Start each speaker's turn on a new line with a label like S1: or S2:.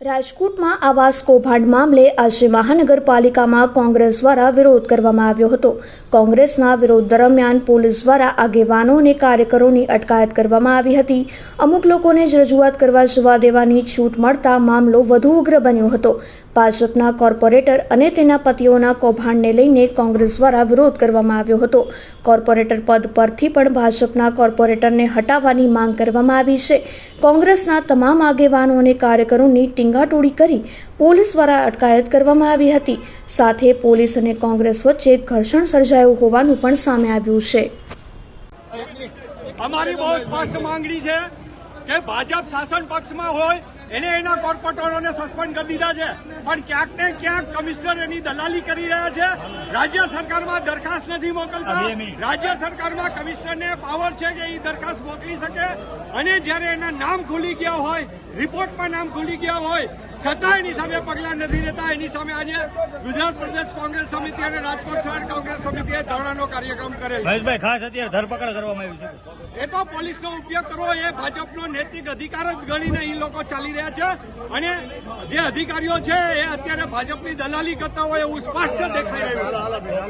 S1: રાજકોટમાં આવાસ કૌભાંડ મામલે આજે મહાનગરપાલિકામાં કોંગ્રેસ દ્વારા વિરોધ કરવામાં આવ્યો હતો. કોંગ્રેસના વિરોધ દરમિયાન પોલીસ દ્વારા આગેવાનો અને કાર્યકરોની અટકાયત કરવામાં આવી હતી. અમુક લોકોને જ રજૂઆત કરવા જવા દેવાની છૂટ મળતા મામલો વધુ ઉગ્ર બન્યો હતો. ભાજપના કોર્પોરેટર અને તેના પતિઓના કૌભાંડને લઈને કોંગ્રેસ દ્વારા વિરોધ કરવામાં આવ્યો હતો. કોર્પોરેટર પદ પરથી પણ ભાજપના કોર્પોરેટરને હટાવવાની માંગ કરવામાં આવી છે. કોંગ્રેસના તમામ આગેવાનો અને કાર્યકરોની ટીંગાટોળી કરી પોલીસ દ્વારા અટકાયત કરવામાં આવી હતી. સાથે પોલીસ અને કોંગ્રેસ વચ્ચે ઘર્ષણ સર્જાયું હોવાનું પણ સામે આવ્યું છે.
S2: અમારી બહુ સ્પષ્ટ માંગણી છે. કે ભાજપ શાસન પક્ષમાં હોય એને એના કોર્પોરેટરોને સસ્પેન્ડ કરી દીધા છે. પણ ક્યાંક ને ક્યાંક કમિશનર એની દલાલી કરી રહ્યા છે. રાજ્ય સરકારમાં દરખાસ્ત નથી મોકલતા. રાજ્ય સરકારમાં કમિશનરને પાવર છે કે એ દરખાસ્ત મોકલી શકે? અને જ્યારે એના નામ ખુલી ગયા હોય રિપોર્ટમાં નામ ખુલી ગયા હોય છતાં એની સામે પગલાં નથી લેતા. એની સામે આજે ગુજરાત પ્રદેશ કોંગ્રેસ સમિતિ અને રાજકોટ શહેર કોંગ્રેસ સમિતિએ ધરણાનો કાર્યક્રમ કરેલ છે.
S3: ખાસ અત્યારે ધરપકડ કરવામાં આવી છે.
S2: એ તો પોલીસનો ઉપયોગ કરવો એ ભાજપનો નૈતિક અધિકાર જ ગણીને એ લોકો ચાલી રહ્યા છે. અને જે અધિકારીઓ છે એ અત્યારે ભાજપની દલાલી કરતા હોય એવું સ્પષ્ટ દેખાઈ રહ્યું છે.